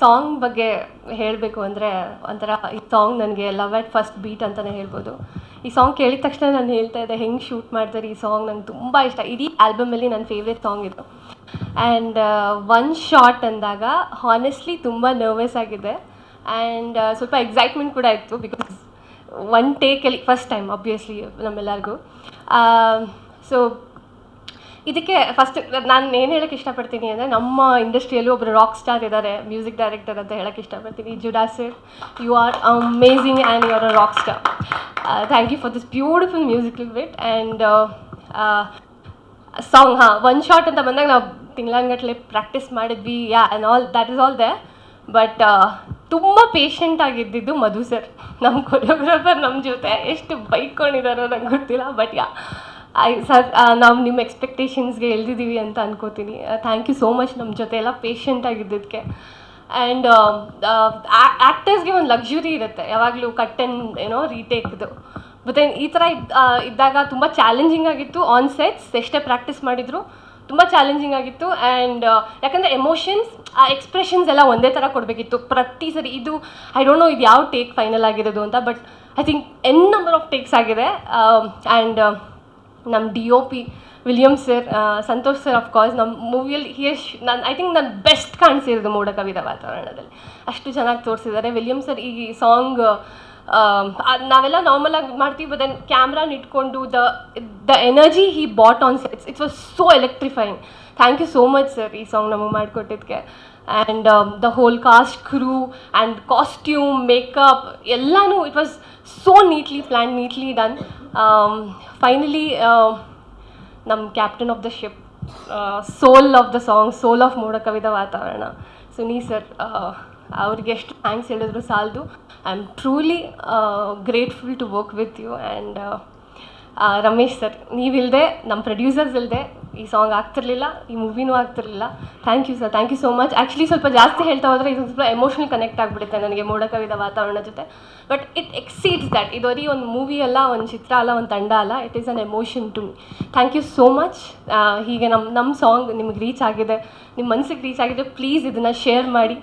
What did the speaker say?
Song ಬಗ್ಗೆ ಹೇಳಬೇಕು ಅಂದರೆ ಒಂಥರ ಈ ಸಾಂಗ್ ನನಗೆ ಲವ್ ಎಟ್ ಫಸ್ಟ್ ಬೀಟ್ ಅಂತಲೇ ಹೇಳ್ಬೋದು. ಈ ಸಾಂಗ್ ಕೇಳಿದ ತಕ್ಷಣ ನಾನು ಹೇಳ್ತಾ ಇದ್ದೆ, ಹೆಂಗೆ ಶೂಟ್ ಮಾಡ್ತಾರೆ ಈ ಸಾಂಗ್ ನಂಗೆ ತುಂಬ ಇಷ್ಟ. ಇಡೀ ಆಲ್ಬಮಲ್ಲಿ ನನ್ನ ಫೇವ್ರೆಟ್ ಸಾಂಗ್ ಇದು. ಆ್ಯಂಡ್ ಒನ್ ಶಾಟ್ ಅಂದಾಗ ಹಾನೆಸ್ಟ್ಲಿ ತುಂಬ ನರ್ವಸ್ ಆಗಿದೆ ಆ್ಯಂಡ್ ಸ್ವಲ್ಪ ಎಕ್ಸೈಟ್ಮೆಂಟ್ ಕೂಡ ಇತ್ತು ಬಿಕಾಸ್ ಒನ್ ಟೇಕಲ್ಲಿ ಫಸ್ಟ್ ಟೈಮ್ ಅಬ್ವಿಯಸ್ಲಿ ನಮ್ಮೆಲ್ಲರಿಗೂ. ಸೊ ಇದಕ್ಕೆ ಫಸ್ಟ್ ನಾನು ಏನು ಹೇಳಕ್ಕೆ ಇಷ್ಟಪಡ್ತೀನಿ ಅಂದರೆ ನಮ್ಮ ಇಂಡಸ್ಟ್ರಿಯಲ್ಲೂ ಒಬ್ಬರು ರಾಕ್ ಸ್ಟಾರ್ ಇದ್ದಾರೆ ಮ್ಯೂಸಿಕ್ ಡೈರೆಕ್ಟರ್ ಅಂತ ಹೇಳಕ್ಕೆ ಇಷ್ಟಪಡ್ತೀನಿ. Judah sir you are amazing and you are a rock star thank you for this beautiful musical bit and song ಹಾಂ ಒನ್ ಶಾರ್ಟ್ ಅಂತ ಬಂದಾಗ ನಾವು ತಿಂಗಳಂಗಟ್ಲೆ ಪ್ರಾಕ್ಟೀಸ್ ಮಾಡಿದ್ವಿ yeah and all that is all the but ತುಂಬ patient ಆಗಿದ್ದಿದ್ದು Madhu sir ನಮ್ಮ choreographer ನಮ್ಮ ಜೊತೆ ಎಷ್ಟು ಬೈಕೊಂಡಿದ್ದಾರೋ ನಂಗೆ ಗೊತ್ತಿಲ್ಲ ಬಟ್ ಯಾ ಐ, ಸರ್ ನಾವು ನಿಮ್ಮ ಎಕ್ಸ್ಪೆಕ್ಟೇಷನ್ಸ್ಗೆ ಎಳ್ದಿದ್ದೀವಿ ಅಂತ ಅನ್ಕೋತೀನಿ. ಥ್ಯಾಂಕ್ ಯು ಸೋ ಮಚ್ ನಮ್ಮ ಜೊತೆ ಎಲ್ಲ ಪೇಷಂಟ್ ಆಗಿದ್ದಕ್ಕೆ ಆ್ಯಂಡ್ ಆ್ಯಕ್ಟರ್ಸ್ಗೆ ಒಂದು ಲಕ್ಸುರಿ ಇರುತ್ತೆ. ಯಾವಾಗಲೂ ಕಟ್ ಆ್ಯಂಡ್ ಏನೋ ರೀಟೇಕ್ದು ಮತ್ತು ಈ ಥರ ಇದ್ ಇದ್ದಾಗ ತುಂಬ ಚಾಲೆಂಜಿಂಗ್ ಆಗಿತ್ತು ಆನ್ ಸೆಟ್ಸ್ ಎಷ್ಟೇ ಪ್ರಾಕ್ಟೀಸ್ ಮಾಡಿದ್ರು ತುಂಬ ಚಾಲೆಂಜಿಂಗ್ ಆಗಿತ್ತು. ಆ್ಯಂಡ್ ಯಾಕಂದರೆ ಎಮೋಷನ್ಸ್ ಆ ಎಕ್ಸ್ಪ್ರೆಷನ್ಸ್ ಎಲ್ಲ ಒಂದೇ ಥರ ಕೊಡಬೇಕಿತ್ತು. ಪ್ರತಿ ಸರಿ ಇದು ಐ ಡೋಂಟ್ ನೋ ಇದು ಯಾವ ಟೇಕ್ ಫೈನಲ್ ಆಗಿರೋದು ಅಂತ but I think N number of takes ಆಗಿದೆ. ಆ್ಯಂಡ್ ನಮ್ಮ D O P William sir Santhosh sir of course ನಮ್ಮ ಮೂವಿಯಲ್ಲಿ ಯಶ್ ನಾನು ಐ ಥಿಂಕ್ ನಾನು ಬೆಸ್ಟ್ ಕಾಣಿಸಿರೋದು ಮೋಡ ಕವಿದ ವಾತಾವರಣದಲ್ಲಿ. ಅಷ್ಟು ಚೆನ್ನಾಗಿ ತೋರಿಸಿದ್ದಾರೆ ವಿಲಿಯಮ್ ಸರ್ ಈ ಸಾಂಗ್ ನಾವೆಲ್ಲ ನಾರ್ಮಲ್ ಆಗಿ ಮಾಡ್ತೀವಿ ಬಟ್ ದೆನ್ ಕ್ಯಾಮ್ರಾನ ಇಟ್ಕೊಂಡು the the energy he brought on sets it's was so electrifying thank you so much sir ಈ ಸಾಂಗ್ ನಮಗೆ ಮಾಡಿಕೊಟ್ಟಿದ್ದಕ್ಕೆ and the whole cast crew and costume makeup ಎಲ್ಲನೂ it was so neatly plan neatly done finally ನಮ್ಮ captain of the ship soul of the song soul of ಮೋಡ ಕವಿದ ವಾತಾವರಣ. Suni sir ಅವ್ರಿಗೆ ಎಷ್ಟು thanks ಹೇಳಿದ್ರು ಸಾಲದು. I am truly grateful to work with you and Ramesh sir ನೀವಿಲ್ಲದೆ ನಮ್ಮ producers ಇಲ್ಲದೆ ಈ ಸಾಂಗ್ ಆಗ್ತಿರ್ಲಿಲ್ಲ, ಈ ಮೂವಿನೂ ಆಗ್ತಿರ್ಲಿಲ್ಲ. Thank you sir thank you so much actually ಸ್ವಲ್ಪ ಜಾಸ್ತಿ ಹೇಳ್ತಾ ಹೋದರೆ ಇದು ಸ್ವಲ್ಪ ಎಮೋಷನಲ್ ಕನೆಕ್ಟ್ ಆಗಿಬಿಡುತ್ತೆ ನನಗೆ ಮೋಡ ಕವಿದ ವಾತಾವರಣ ಜೊತೆ. ಬಟ್ ಇಟ್ ಎಕ್ಸೀಡ್ಸ್ ದ್ಯಾಟ್ ಇದು ಬರೀ ಒಂದು ಮೂವಿ ಅಲ್ಲ, ಒಂದು ಚಿತ್ರ ಅಲ್ಲ, ಒಂದು ತಂಡ ಅಲ್ಲ. It is an emotion to me thank you so much ಹೀಗೆ ನಮ್ಮ ನಮ್ಮ ಸಾಂಗ್ ನಿಮ್ಗೆ ರೀಚ್ ಆಗಿದೆ. ನಿಮ್ಮ ಮನಸ್ಸಿಗೆ ರೀಚ್ ಆಗಿದೆ. ಪ್ಲೀಸ್ ಇದನ್ನು ಶೇರ್ ಮಾಡಿ.